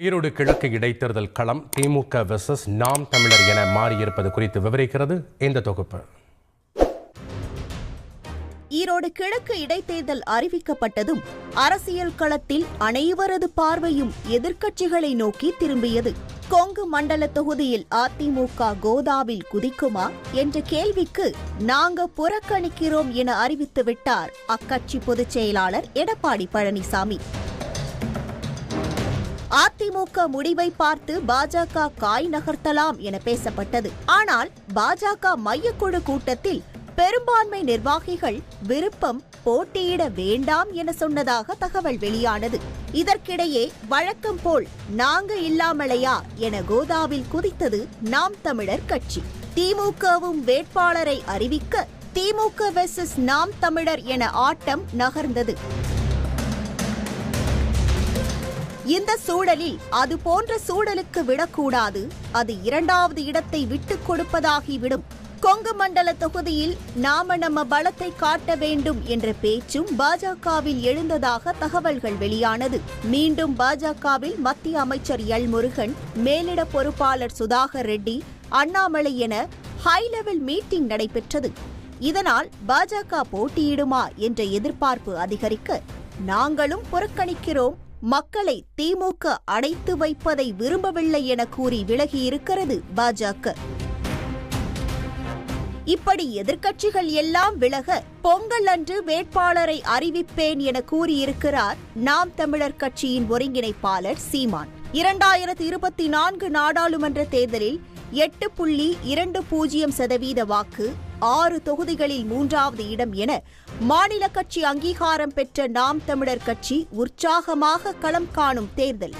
ஈரோடு கிழக்கு இடைத்தேர்தல் களம் திமுக வெர்சஸ் நாம் தமிழர் என மாறியிருப்பது குறித்து விவரிக்கிறது இந்த தொகுப்பு. ஈரோடு கிழக்கு இடைத்தேர்தல் அறிவிக்கப்பட்டதும் அரசியல் களத்தில் அனைவரது பார்வையும் எதிர்க்கட்சிகளை நோக்கி திரும்பியது. கொங்கு மண்டல தொகுதியில் அதிமுக கோதாவில் குதிக்குமா என்ற கேள்விக்கு நாங்க புறக்கணிக்கிறோம் என அறிவித்து விட்டார் அக்கட்சி பொதுச் செயலாளர் எடப்பாடி பழனிசாமி. அதிமுக முடிவை பார்த்து பாஜக காய் நகர்த்தலாம் என பேசப்பட்டது. ஆனால் பாஜக மையக்குழு கூட்டத்தில் பெரும்பான்மை நிர்வாகிகள் விருப்பம் போட்டியிட வேண்டாம் என சொன்னதாக தகவல் வெளியானது. இதற்கிடையே வழக்கம் போல் நாங்க இல்லாமலையா? என கோதாவில் குதித்தது நாம் தமிழர் கட்சி. திமுகவும் வேட்பாளரை அறிவிக்க திமுக வெர்சஸ் நாம் தமிழர் என ஆட்டம் நகர்ந்தது. இந்த சூழலில் அது போன்ற சூழலுக்கு விடக்கூடாது. அது இரண்டாவது இடத்தை விட்டுக் கொடுப்பதாகிவிடும். கொங்கு மண்டல தொகுதியில் நாம நம்ம பலத்தை காட்ட வேண்டும் என்ற பேச்சும் பாஜகவில் எழுந்ததாக தகவல்கள் வெளியானது. மீண்டும் பாஜகவில் மத்திய அமைச்சர் எல் முருகன் மேலிட பொறுப்பாளர் சுதாகர் ரெட்டி அண்ணாமலை என ஹை லெவல் மீட்டிங் நடைபெற்றது. இதனால் பாஜக போட்டியிடுமா என்ற எதிர்பார்ப்பு அதிகரிக்க நாங்களும் புறக்கணிக்கிறோம். மக்களை திமுக அடைத்து வைப்பதை விரும்பவில்லை என கூறி விலகியிருக்கிறது பாஜக. இப்படி எதிர்க்கட்சிகள் எல்லாம் விலக பொங்கல் அன்று வேட்பாளரை அறிவிப்பேன் என கூறியிருக்கிறார் நாம் தமிழர் கட்சியின் ஒருங்கிணைப்பாளர் சீமான். இரண்டாயிரத்தி இருபத்தி நான்கு நாடாளுமன்ற தேர்தலில் எட்டு புள்ளி இரண்டு பூஜ்ஜியம் சதவீத வாக்கு ஆறு தொகுதிகளில் மூன்றாவது இடம் என மாநில கட்சி அங்கீகாரம் பெற்ற நாம் தமிழர் கட்சி உற்சாகமாக களம் காணும் தேர்தல்.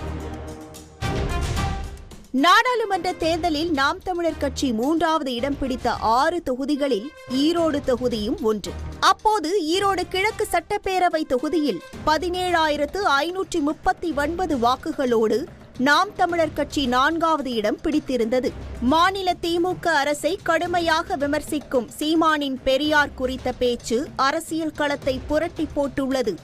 நாடாளுமன்ற தேர்தலில் நாம் தமிழர் கட்சி மூன்றாவது இடம் பிடித்த ஆறு தொகுதிகளில் ஈரோடு தொகுதியும் ஒன்று. அப்போது ஈரோடு கிழக்கு சட்டப்பேரவை தொகுதியில் பதினேழாயிரத்து ஐநூற்றி முப்பத்தி ஒன்பது வாக்குகளோடு நாம் தமிழர் கட்சி நான்காவது இடம் பிடித்திருந்தது. மாநில திமுக அரசை கடுமையாக விமர்சிக்கும் சீமானின் பெரியார் குறித்த பேச்சு அரசியல் களத்தை புரட்டி போட்டுள்ளது.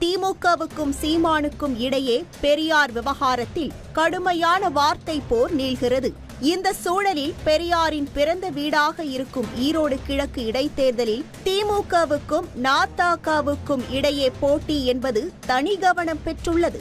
திமுகவுக்கும் சீமானுக்கும் இடையே பெரியார் விவகாரத்தில் கடுமையான வார்த்தை போர் நீள்கிறது. இந்த சூழலில் பெரியாரின் பிறந்த வீடாக இருக்கும் ஈரோடு கிழக்கு இடைத்தேர்தலில் திமுகவுக்கும் நாத்தாக்காவுக்கும் இடையே போட்டி என்பது தனி கவனம் பெற்றுள்ளது.